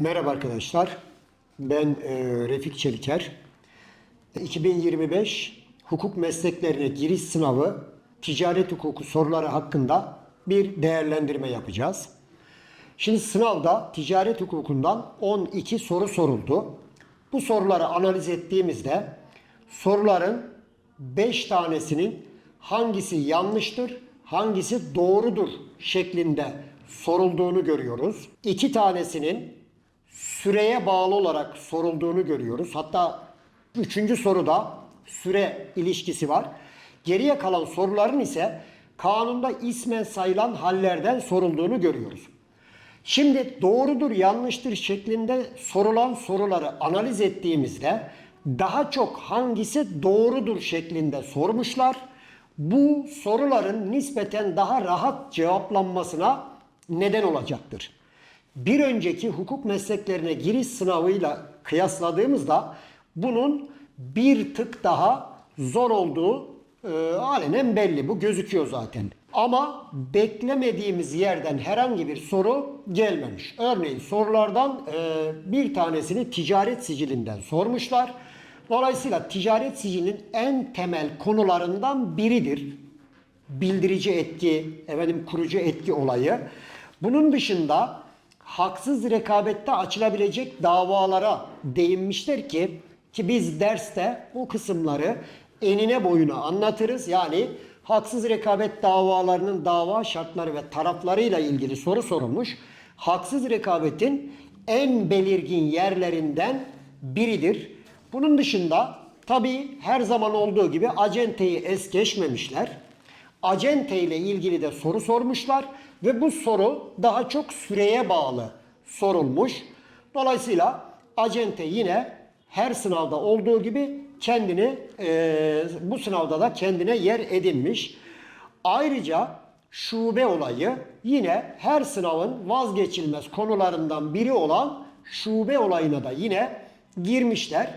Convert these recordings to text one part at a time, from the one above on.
Merhaba arkadaşlar. Ben e, Refik Çeliker. 2025 hukuk mesleklerine giriş sınavı ticaret hukuku soruları hakkında bir değerlendirme yapacağız. Şimdi sınavda ticaret hukukundan 12 soru soruldu. Bu soruları analiz ettiğimizde soruların 5 tanesinin hangisi yanlıştır, hangisi doğrudur şeklinde sorulduğunu görüyoruz. 2 tanesinin süreye bağlı olarak sorulduğunu görüyoruz. Hatta üçüncü soruda süre ilişkisi var. Geriye kalan soruların ise kanunda ismen sayılan hallerden sorulduğunu görüyoruz. Şimdi doğrudur yanlıştır şeklinde sorulan soruları analiz ettiğimizde daha çok hangisi doğrudur şeklinde sormuşlar. Bu soruların nispeten daha rahat cevaplanmasına neden olacaktır. Bir önceki hukuk mesleklerine giriş sınavıyla kıyasladığımızda bunun bir tık daha zor olduğu e, alenen belli. Bu gözüküyor zaten. Ama beklemediğimiz yerden herhangi bir soru gelmemiş. Örneğin sorulardan e, bir tanesini ticaret sicilinden sormuşlar. Dolayısıyla ticaret sicilinin en temel konularından biridir. Bildirici etki, efendim kurucu etki olayı. Bunun dışında haksız rekabette açılabilecek davalara değinmişler ki ki biz derste bu kısımları enine boyuna anlatırız. Yani haksız rekabet davalarının dava şartları ve taraflarıyla ilgili soru sorulmuş. Haksız rekabetin en belirgin yerlerinden biridir. Bunun dışında tabii her zaman olduğu gibi acenteyi es geçmemişler. Acente ile ilgili de soru sormuşlar ve bu soru daha çok süreye bağlı sorulmuş. Dolayısıyla acente yine her sınavda olduğu gibi kendini e, bu sınavda da kendine yer edinmiş. Ayrıca şube olayı yine her sınavın vazgeçilmez konularından biri olan şube olayına da yine girmişler.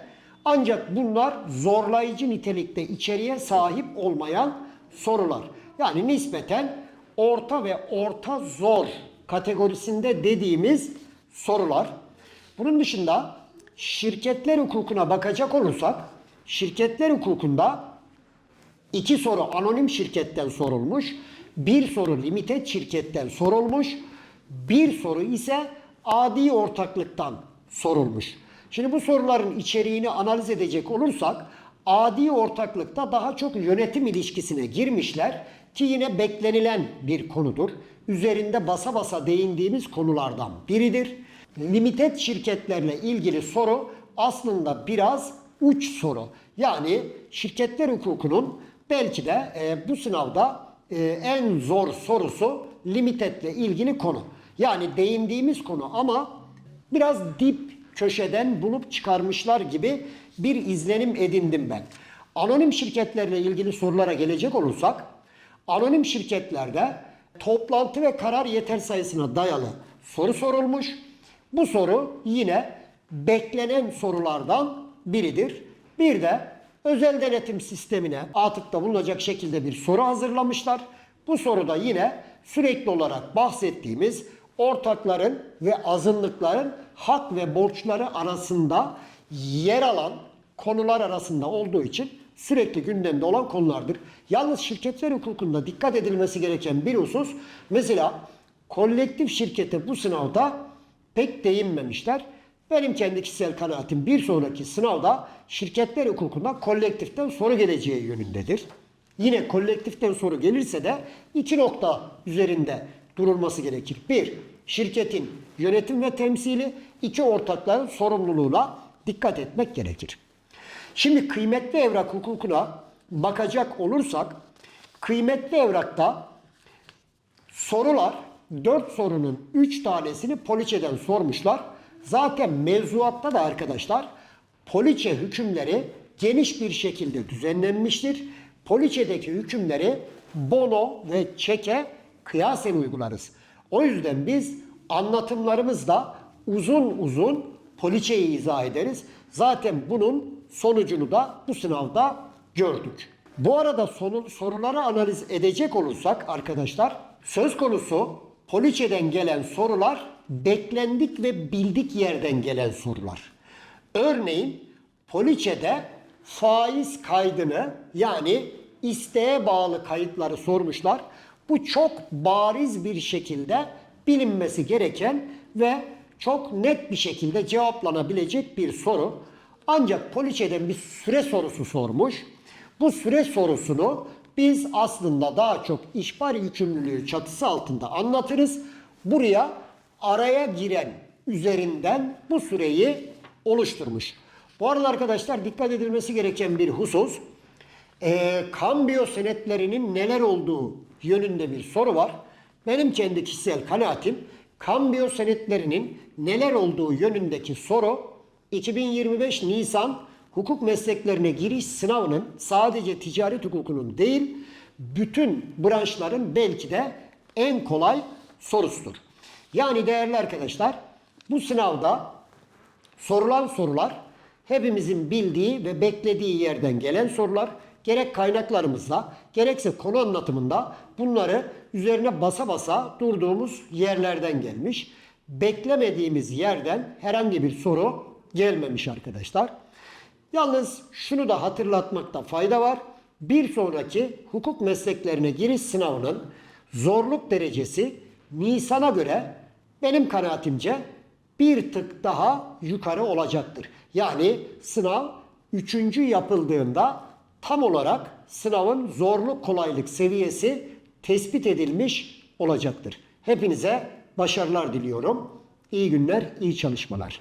Ancak bunlar zorlayıcı nitelikte içeriye sahip olmayan sorular. Yani nispeten orta ve orta zor kategorisinde dediğimiz sorular. Bunun dışında şirketler hukukuna bakacak olursak şirketler hukukunda iki soru anonim şirketten sorulmuş, bir soru limited şirketten sorulmuş, bir soru ise adi ortaklıktan sorulmuş. Şimdi bu soruların içeriğini analiz edecek olursak adi ortaklıkta daha çok yönetim ilişkisine girmişler ki yine beklenilen bir konudur. Üzerinde basa basa değindiğimiz konulardan biridir. Limited şirketlerle ilgili soru aslında biraz uç soru. Yani şirketler hukukunun belki de e, bu sınavda e, en zor sorusu limited ile ilgili konu. Yani değindiğimiz konu ama biraz dip köşeden bulup çıkarmışlar gibi bir izlenim edindim ben. Anonim şirketlerle ilgili sorulara gelecek olursak, anonim şirketlerde toplantı ve karar yeter sayısına dayalı soru sorulmuş. Bu soru yine beklenen sorulardan biridir. Bir de özel denetim sistemine atıkta bulunacak şekilde bir soru hazırlamışlar. Bu soruda yine sürekli olarak bahsettiğimiz ortakların ve azınlıkların hak ve borçları arasında yer alan konular arasında olduğu için sürekli gündemde olan konulardır. Yalnız şirketler hukukunda dikkat edilmesi gereken bir husus mesela kolektif şirkete bu sınavda pek değinmemişler. Benim kendi kişisel kanaatim bir sonraki sınavda şirketler hukukunda kolektiften soru geleceği yönündedir. Yine kolektiften soru gelirse de iki nokta üzerinde durulması gerekir. Bir, şirketin yönetim ve temsili, iki ortakların sorumluluğuna dikkat etmek gerekir. Şimdi kıymetli evrak hukukuna bakacak olursak, kıymetli evrakta sorular, dört sorunun üç tanesini poliçeden sormuşlar. Zaten mevzuatta da arkadaşlar poliçe hükümleri geniş bir şekilde düzenlenmiştir. Poliçedeki hükümleri bono ve çeke kıyasen uygularız. O yüzden biz anlatımlarımızda uzun uzun poliçeyi izah ederiz. Zaten bunun sonucunu da bu sınavda gördük. Bu arada sonu, soruları analiz edecek olursak arkadaşlar söz konusu poliçeden gelen sorular beklendik ve bildik yerden gelen sorular. Örneğin poliçede faiz kaydını yani isteğe bağlı kayıtları sormuşlar. Bu çok bariz bir şekilde bilinmesi gereken ve çok net bir şekilde cevaplanabilecek bir soru. Ancak poliçeden bir süre sorusu sormuş. Bu süre sorusunu biz aslında daha çok ihbar yükümlülüğü çatısı altında anlatırız. Buraya araya giren üzerinden bu süreyi oluşturmuş. Bu arada arkadaşlar dikkat edilmesi gereken bir husus. Ee, kambiyo senetlerinin neler olduğu yönünde bir soru var. Benim kendi kişisel kanaatim kambiyo senetlerinin neler olduğu yönündeki soru 2025 Nisan hukuk mesleklerine giriş sınavının sadece ticaret hukukunun değil bütün branşların belki de en kolay sorusudur. Yani değerli arkadaşlar bu sınavda sorulan sorular hepimizin bildiği ve beklediği yerden gelen sorular. Gerek kaynaklarımızda gerekse konu anlatımında bunları üzerine basa basa durduğumuz yerlerden gelmiş. Beklemediğimiz yerden herhangi bir soru gelmemiş arkadaşlar. Yalnız şunu da hatırlatmakta fayda var. Bir sonraki hukuk mesleklerine giriş sınavının zorluk derecesi Nisan'a göre benim kanaatimce bir tık daha yukarı olacaktır. Yani sınav üçüncü yapıldığında tam olarak sınavın zorluk kolaylık seviyesi tespit edilmiş olacaktır. Hepinize başarılar diliyorum. İyi günler, iyi çalışmalar.